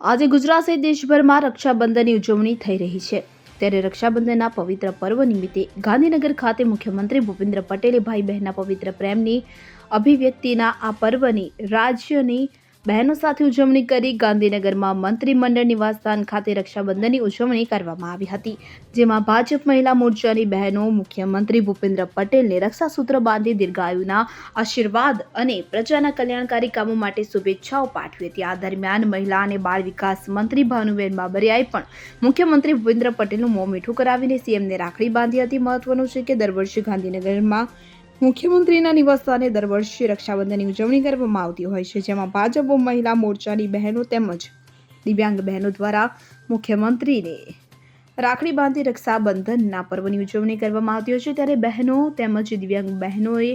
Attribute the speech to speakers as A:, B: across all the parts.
A: આજે ગુજરાત સહિત દેશભરમાં રક્ષાબંધનની ઉજવણી થઈ રહી છે. ત્યારે રક્ષાબંધનના પવિત્ર પર્વ નિમિત્તે ગાંધીનગર ખાતે મુખ્યમંત્રી ભૂપેન્દ્ર પટેલે ભાઈ બહેનના પવિત્ર પ્રેમની અભિવ્યક્તિના આ પર્વની રાજ્યની બહેનો સાથે ઉજવણી કરી ગાંધીનગરમાં મંત્રીમંડળ નિવાસસ્થાન ખાતે રક્ષાબંધનની ઉજવણી કરવામાં આવી હતી, જેમાં ભાજપ મહિલા મોરચાની બહેનો, મુખ્યમંત્રી ભૂપેન્દ્ર પટેલને રક્ષાસૂત્ર બાંધી દીર્ઘાયુના આશીર્વાદ અને પ્રજાના કલ્યાણકારી કામો માટે શુભેચ્છાઓ પાઠવી હતી. આ દરમિયાન મહિલા અને બાળ વિકાસ મંત્રી ભાનુબેન બાબરિયાએ પણ મુખ્યમંત્રી ભૂપેન્દ્ર પટેલનું મોં મીઠું કરાવીને સીએમને રાખડી બાંધી હતી. મહત્વનું છે કે દર વર્ષે ગાંધીનગરમાં મુખ્યમંત્રીના નિવાસસ્થાને દર વર્ષે રક્ષાબંધનની ઉજવણી કરવામાં આવતી હોય છે, જેમાં ભાજપ, મહિલા મોરચાની બહેનો તેમજ દિવ્યાંગ બહેનો દ્વારા મુખ્યમંત્રીને રાખડી બાંધી રક્ષાબંધનના પર્વની ઉજવણી કરવામાં આવતી હોય છે. ત્યારે બહેનો તેમજ દિવ્યાંગ બહેનોએ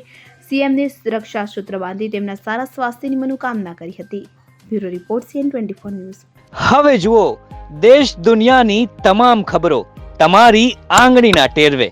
A: સીએમને રક્ષા સૂત્ર બાંધી તેમના સારા સ્વાસ્થ્યની મનોકામના કરી હતી. Bureau report CN twenty four news.
B: હવે જુઓ, દેશ દુનિયાની તમામ ખબરો તમારી આંગળીના ટેરવે.